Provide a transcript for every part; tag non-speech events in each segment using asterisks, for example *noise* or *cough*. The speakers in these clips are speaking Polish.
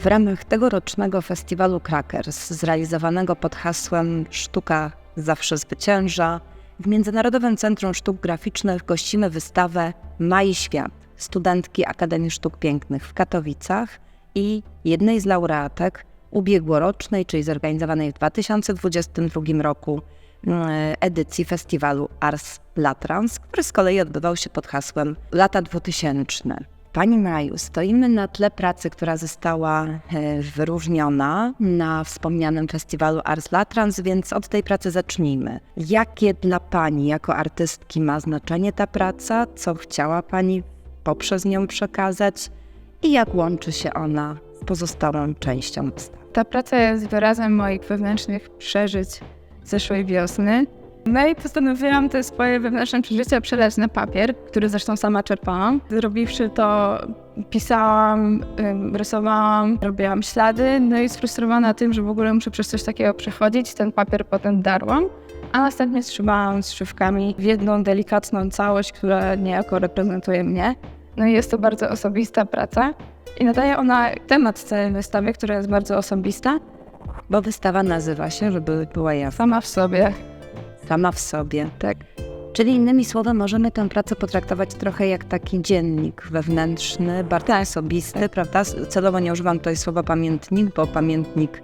W ramach tegorocznego festiwalu Crackers, zrealizowanego pod hasłem Sztuka zawsze zwycięża, w Międzynarodowym Centrum Sztuk Graficznych gościmy wystawę Maj Świat studentki Akademii Sztuk Pięknych w Katowicach i jednej z laureatek ubiegłorocznej, czyli zorganizowanej w 2022 roku mm, edycji festiwalu Ars Latrans, który z kolei odbywał się pod hasłem Lata 2000. Pani Maju, stoimy na tle pracy, która została e, wyróżniona na wspomnianym festiwalu Ars Latrans, więc od tej pracy zacznijmy. Jakie dla Pani jako artystki ma znaczenie ta praca? Co chciała Pani poprzez nią przekazać? I jak łączy się ona z pozostałą częścią wystawy? Ta praca jest wyrazem moich wewnętrznych przeżyć zeszłej wiosny. No i postanowiłam te swoje wewnętrzne przeżycia przelać na papier, który zresztą sama czerpałam. Zrobiwszy to, pisałam, rysowałam, robiłam ślady, no i sfrustrowana tym, że w ogóle muszę przez coś takiego przechodzić, ten papier potem darłam, a następnie zszywałam strzywkami w jedną delikatną całość, która niejako reprezentuje mnie. No i jest to bardzo osobista praca i nadaje ona temat całej wystawy, która jest bardzo osobista. Bo wystawa nazywa się, żeby była jasna, Sama w sobie. Sama w sobie. Tak. Czyli innymi słowy, możemy tę pracę potraktować trochę jak taki dziennik wewnętrzny, bardzo osobisty, prawda? Celowo nie używam tutaj słowa pamiętnik, bo pamiętnik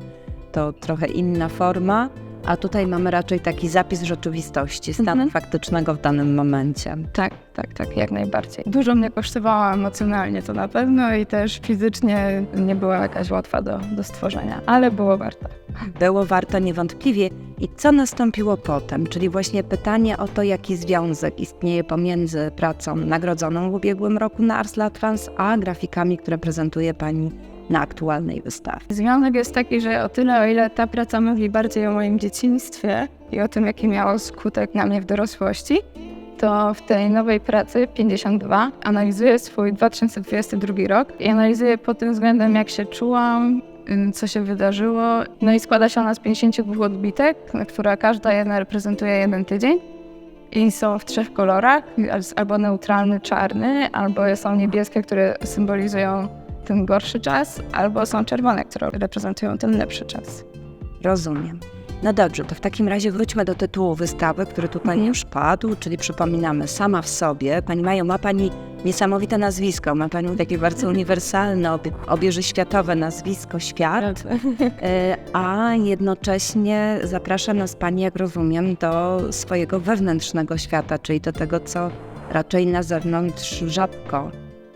to trochę inna forma, a tutaj mamy raczej taki zapis rzeczywistości, stanu Mhm. faktycznego w danym momencie. Tak, tak, tak, jak najbardziej. Dużo mnie kosztowało emocjonalnie to na pewno i też fizycznie nie była jakaś łatwa do, do stworzenia, ale było warto. Było warto niewątpliwie. I co nastąpiło potem? Czyli właśnie pytanie o to, jaki związek istnieje pomiędzy pracą nagrodzoną w ubiegłym roku na Ars Latrans, a grafikami, które prezentuje Pani na aktualnej wystawie. Związek jest taki, że o tyle, o ile ta praca mówi bardziej o moim dzieciństwie i o tym, jaki miało skutek na mnie w dorosłości, to w tej nowej pracy 52 analizuję swój 2022 rok i analizuję pod tym względem, jak się czułam, co się wydarzyło. No i składa się ona z 52 odbitek, która każda jedna reprezentuje jeden tydzień. I są w trzech kolorach, albo neutralny, czarny, albo są niebieskie, które symbolizują ten gorszy czas, albo są czerwone, które reprezentują ten lepszy czas. Rozumiem. No dobrze, to w takim razie wróćmy do tytułu wystawy, który tutaj Mhm. już padł, czyli przypominamy sama w sobie. Pani Majo, ma Pani niesamowite nazwisko, ma Pani takie bardzo uniwersalne, obie, obieży światowe nazwisko Świat, e, a jednocześnie zaprasza nas Pani, jak rozumiem, do swojego wewnętrznego świata, czyli do tego, co raczej na zewnątrz rzadko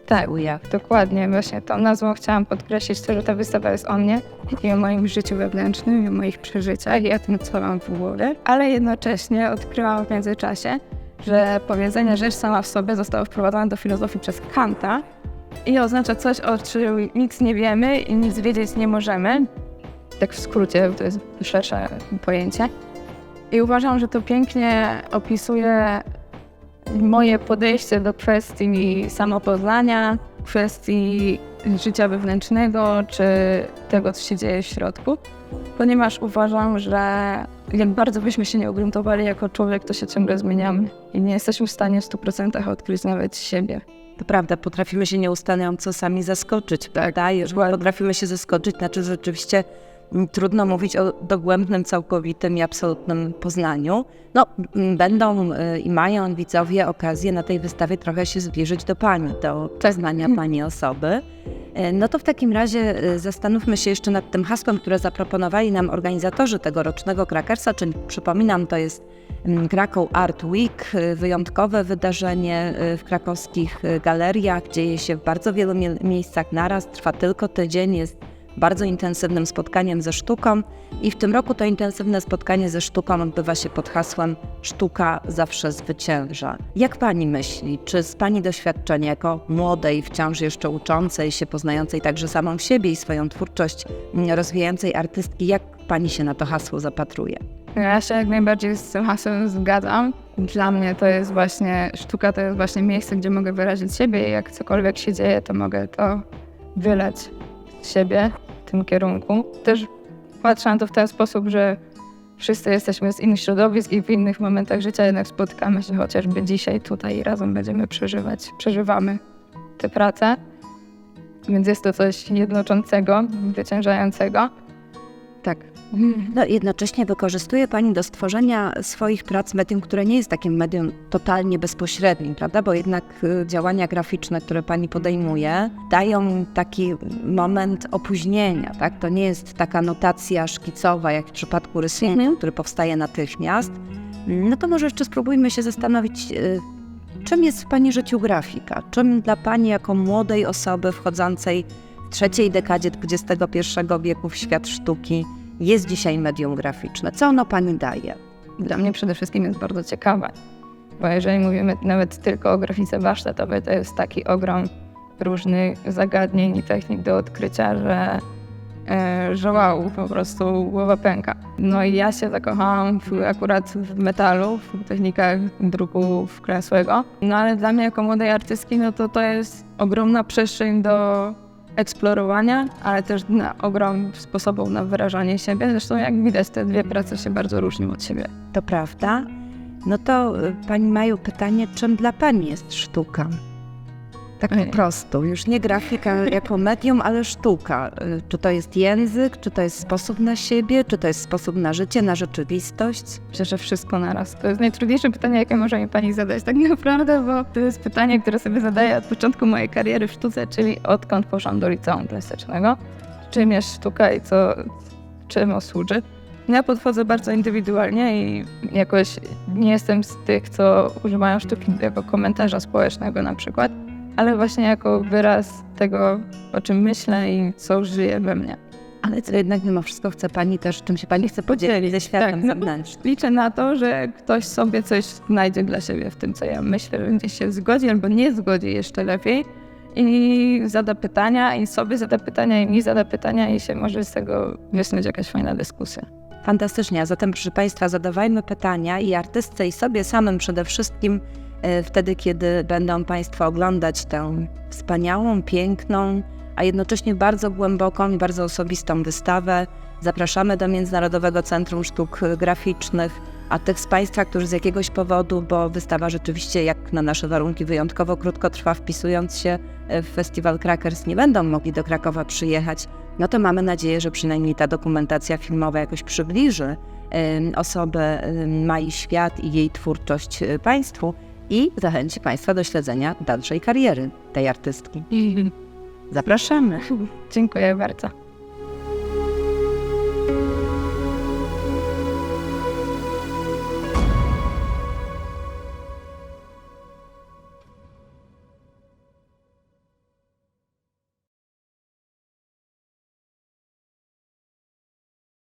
Tak, dokładnie. Właśnie tą nazwą chciałam podkreślić to, że ta wystawa jest o mnie i o moim życiu wewnętrznym, i o moich przeżyciach i o tym, co mam w głowie. Ale jednocześnie odkryłam w międzyczasie, że powiedzenie rzecz sama w sobie zostało wprowadzone do filozofii przez Kanta i oznacza coś, o czym nic nie wiemy i nic wiedzieć nie możemy. Tak w skrócie, to jest szersze pojęcie. I uważam, że to pięknie opisuje moje podejście do kwestii samopoznania, kwestii życia wewnętrznego, czy tego, co się dzieje w środku. Ponieważ uważam, że jak bardzo byśmy się nie ugruntowali jako człowiek, to się ciągle zmieniamy i nie jesteśmy w stanie w 100% odkryć nawet siebie. To prawda, potrafimy się nieustająco sami zaskoczyć, prawda? Jeżeli potrafimy się zaskoczyć, znaczy rzeczywiście trudno mówić o dogłębnym, całkowitym i absolutnym poznaniu. No, będą y, i mają widzowie okazję na tej wystawie trochę się zbliżyć do Pani, do poznania Pani osoby. E, No to w takim razie y, zastanówmy się jeszcze nad tym hasłem, które zaproponowali nam organizatorzy tegorocznego Krakersa, czyli przypominam, to jest Krakow Art Week, y, wyjątkowe wydarzenie y, w krakowskich y, galeriach, dzieje się w bardzo wielu mie- miejscach naraz, trwa tylko tydzień, jest bardzo intensywnym spotkaniem ze sztuką i w tym roku to intensywne spotkanie ze sztuką odbywa się pod hasłem Sztuka zawsze zwycięża. Jak Pani myśli, czy z Pani doświadczenia jako młodej, wciąż jeszcze uczącej się, poznającej także samą siebie i swoją twórczość, mm, rozwijającej artystki, jak Pani się na to hasło zapatruje? Ja się jak najbardziej z tym hasłem zgadzam. Dla mnie to jest właśnie, sztuka to jest właśnie miejsce, gdzie mogę wyrazić siebie i jak cokolwiek się dzieje, to mogę to wylać siebie w tym kierunku. Też patrzę na to w ten sposób, że wszyscy jesteśmy z innych środowisk i w innych momentach życia jednak spotykamy się chociażby dzisiaj tutaj i razem będziemy przeżywać, przeżywamy tę pracę. Więc jest to coś jednoczącego, wyciężającego. Tak. No, jednocześnie wykorzystuje Pani do stworzenia swoich prac medium, które nie jest takim medium totalnie bezpośrednim, prawda? Bo jednak y, działania graficzne, które Pani podejmuje, dają taki moment opóźnienia, tak? To nie jest taka notacja szkicowa, jak w przypadku rysunku, który powstaje natychmiast. No to może jeszcze spróbujmy się zastanowić, y, czym jest w Pani życiu grafika? Czym dla Pani jako młodej osoby wchodzącej trzeciej dekadzie XXI wieku w świat sztuki jest dzisiaj medium graficzne? Co ono Pani daje? Dla mnie przede wszystkim jest bardzo ciekawe. Bo jeżeli mówimy nawet tylko o grafice warsztatowej, to jest taki ogrom różnych zagadnień i technik do odkrycia, że, e, że wow, po prostu głowa pęka. No i ja się zakochałam w, akurat w metalu, w technikach druku wklęsłego. No ale dla mnie jako młodej artystki, no to to jest ogromna przestrzeń do eksplorowania, ale też na ogrom sposobów na wyrażanie siebie. Zresztą jak widać, te dwie prace się bardzo różnią od siebie. To prawda? No to y, Pani Maju pytanie, czym dla Pani jest sztuka? Tak po prostu, już nie grafika jako medium, ale sztuka. Y, Czy to jest język, czy to jest sposób na siebie, czy to jest sposób na życie, na rzeczywistość? Myślę, że wszystko naraz. To jest najtrudniejsze pytanie, jakie może mi pani zadać tak *laughs* naprawdę, bo to jest pytanie, które sobie zadaję od początku mojej kariery w sztuce, czyli odkąd poszłam do liceum plastycznego. Czym jest sztuka i co, czemu służy. Ja podchodzę bardzo indywidualnie i jakoś nie jestem z tych, co używają sztuki jako komentarza społecznego na przykład, ale właśnie jako wyraz tego, o czym myślę i co żyje we mnie. Ale to jednak mimo wszystko chce Pani też, czym się Pani chce podzielić ze światem Tak, no. zewnętrznym. Liczę na to, że ktoś sobie coś znajdzie dla siebie w tym, co ja myślę, że gdzieś się zgodzi albo nie zgodzi jeszcze lepiej i zada pytania i sobie zada pytania i mi zada pytania i się może z tego wysnuć jakaś fajna dyskusja. Fantastycznie, a zatem proszę Państwa, zadawajmy pytania i artystce i sobie samym przede wszystkim wtedy, kiedy będą Państwo oglądać tę wspaniałą, piękną, a jednocześnie bardzo głęboką i bardzo osobistą wystawę. Zapraszamy do Międzynarodowego Centrum Sztuk Graficznych, a tych z Państwa, którzy z jakiegoś powodu, bo wystawa rzeczywiście jak na nasze warunki wyjątkowo krótko trwa, wpisując się w festiwal Crackers, nie będą mogli do Krakowa przyjechać, no to mamy nadzieję, że przynajmniej ta dokumentacja filmowa jakoś przybliży osobę Mai Świat i jej twórczość e, Państwu i zachęci Państwa do śledzenia dalszej kariery tej artystki. *laughs* Zapraszamy. Dziękuję bardzo.